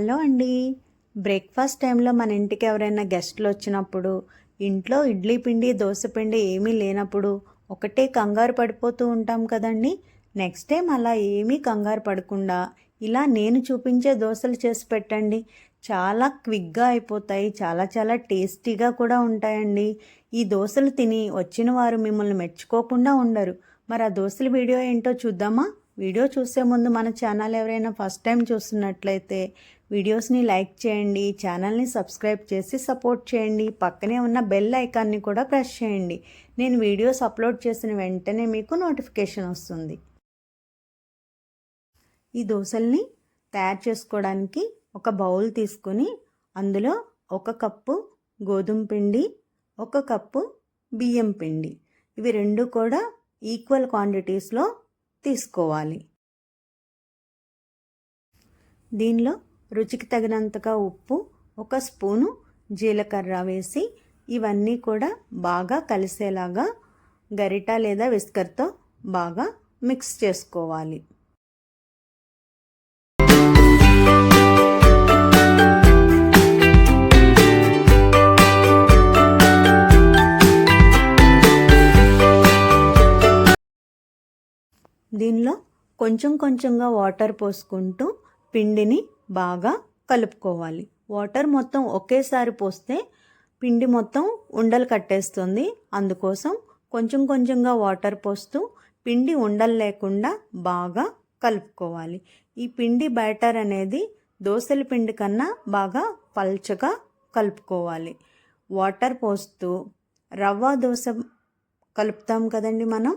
Hello అండి. Breakfast టైంలో మన ఇంటికి ఎవరైనా గెస్ట్లు వచ్చినప్పుడు ఇంట్లో ఇడ్లీ పిండి దోశ పిండి ఏమీ లేనప్పుడు ఒకటే కంగారు పడిపోతూ ఉంటాం కదండి. నెక్స్ట్ టైం అలా ఏమీ కంగారు పడకుండా ఇలా నేను చూపించే దోశలు చేసి పెట్టండి. చాలా క్విక్గా అయిపోతాయి చాలా చాలా టేస్టీగా కూడా ఉంటాయండి. ఈ దోశలు తిని వచ్చిన వారు మిమ్మల్ని మెచ్చుకోకుండా ఉండరు. మరి ఆ దోశల వీడియో ఏంటో చూద్దామా? వీడియో చూసే ముందు మన ఛానల్ ఎవరైనా ఫస్ట్ టైం చూస్తున్నట్లయితే వీడియోస్ని లైక్ చేయండి ఛానల్ని సబ్స్క్రైబ్ చేసి సపోర్ట్ చేయండి పక్కనే ఉన్న బెల్ ఐకాన్ని కూడా ప్రెస్ చేయండి. నేను వీడియోస్ అప్లోడ్ చేసిన వెంటనే మీకు నోటిఫికేషన్ వస్తుంది. ఈ దోశల్ని తయారు చేసుకోవడానికి ఒక బౌల్ తీసుకొని అందులో ఒక కప్పు గోధుమ పిండి ఒక కప్పు బియ్యం పిండి. ఇవి రెండు కూడా ఈక్వల్ క్వాంటిటీస్లో తీసుకోవాలి. దీనిలో రుచికి తగినంతగా ఉప్పు ఒక స్పూను జీలకర్ర వేసి ఇవన్నీ కూడా బాగా కలిసేలాగా గరిట లేదా విస్కర్తో బాగా మిక్స్ చేసుకోవాలి. దీనిలో కొంచెం కొంచెంగా వాటర్ పోసుకుంటూ పిండిని బాగా కలుపుకోవాలి. వాటర్ మొత్తం ఒకేసారి పోస్తే పిండి మొత్తం ఉండలు కట్టేస్తుంది. అందుకోసం కొంచెం కొంచెంగా వాటర్ పోస్తూ పిండి ఉండలు లేకుండా బాగా కలుపుకోవాలి. ఈ పిండి బ్యాటర్ అనేది దోశల పిండి కన్నా బాగా పల్చగా కలుపుకోవాలి. వాటర్ పోస్తూ రవ్వ దోశ కలుపుతాం కదండి మనం?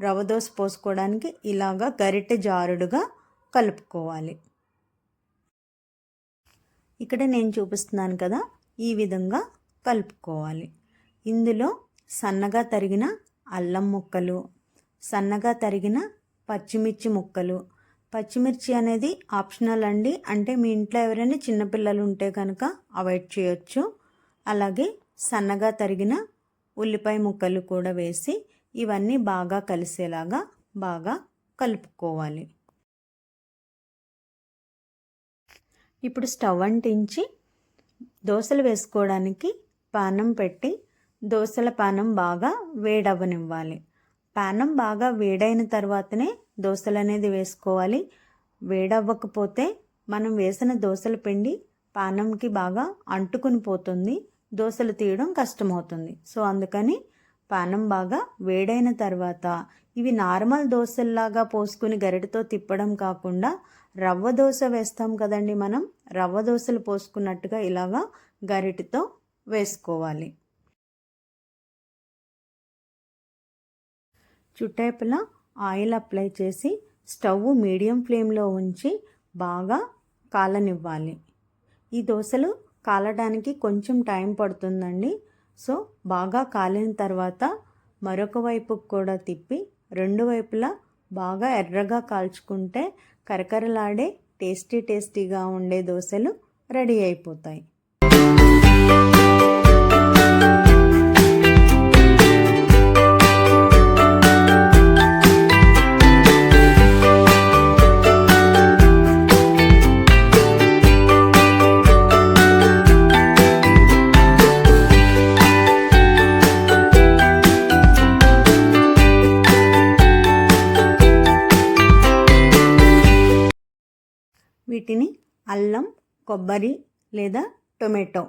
రవ్వ దోశ పోసుకోవడానికి ఇలాగా గరిటె జారుడుగా కలుపుకోవాలి. ఇక్కడ నేను చూపిస్తున్నాను కదా ఈ విధంగా కలుపుకోవాలి. ఇందులో సన్నగా తరిగిన అల్లం ముక్కలు సన్నగా తరిగిన పచ్చిమిర్చి ముక్కలు. పచ్చిమిర్చి అనేది ఆప్షనల్ అండి. అంటే మీ ఇంట్లో ఎవరైనా చిన్నపిల్లలు ఉంటే కనుక అవాయిడ్ చేయొచ్చు. అలాగే సన్నగా తరిగిన ఉల్లిపాయ ముక్కలు కూడా వేసి ఇవన్నీ బాగా కలిసేలాగా బాగా కలుపుకోవాలి. ఇప్పుడు స్టవ్ అంటించి దోశలు వేసుకోవడానికి పానం పెట్టి దోశల పానం బాగా వేడవ్వనివ్వాలి. పానం బాగా వేడైన తర్వాతనే దోశలు అనేది వేసుకోవాలి. వేడవ్వకపోతే మనం వేసిన దోశల పిండి పానంకి బాగా అంటుకుని పోతుంది. దోశలు తీయడం కష్టమవుతుంది. సో అందుకని పానం బాగా వేడైన తర్వాత ఇవి నార్మల్ దోశల్లాగా పోసుకుని గరిటతో తిప్పడం కాకుండా రవ్వ దోశ వేస్తాం కదండి మనం. రవ్వ దోశలు పోసుకున్నట్టుగా ఇలాగా గరిటతో వేసుకోవాలి. చుట్టేపల ఆయిల్ అప్లై చేసి స్టవ్ మీడియం ఫ్లేమ్లో ఉంచి బాగా కాలనివ్వాలి. ఈ దోశలు కాలడానికి కొంచెం టైం పడుతుందండి. సో బాగా కాలిన తర్వాత మరొక వైపుకు కూడా తిప్పి రెండు వైపులా బాగా ఎర్రగా కాల్చుకుంటే కరకరలాడే టేస్టీ టేస్టీగా ఉండే దోశలు రెడీ అయిపోతాయి. వీటిని అల్లం కొబ్బరి లేదా టొమాటో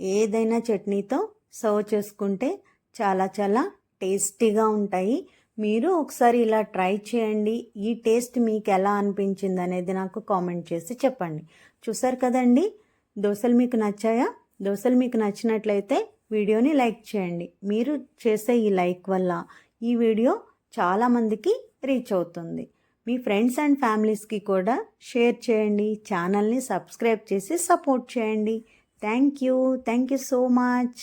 ఏదైనా చట్నీతో సర్వ్ చేసుకుంటే చాలా చాలా టేస్టీగా ఉంటాయి. మీరు ఒకసారి ఇలా ట్రై చేయండి. ఈ టేస్ట్ మీకు ఎలా అనిపించింది అనేది నాకు కామెంట్ చేసి చెప్పండి. చూసారు కదండి? దోశలు మీకు నచ్చాయా? దోశలు మీకు నచ్చినట్లయితే వీడియోని లైక్ చేయండి. మీరు చేసే ఈ లైక్ వల్ల ఈ వీడియో చాలామందికి రీచ్ అవుతుంది. మీ ఫ్రెండ్స్ అండ్ ఫ్యామిలీస్కి కూడా షేర్ చేయండి. ఛానల్ని సబ్స్క్రైబ్ చేసి సపోర్ట్ చేయండి. Thank you thank you so much.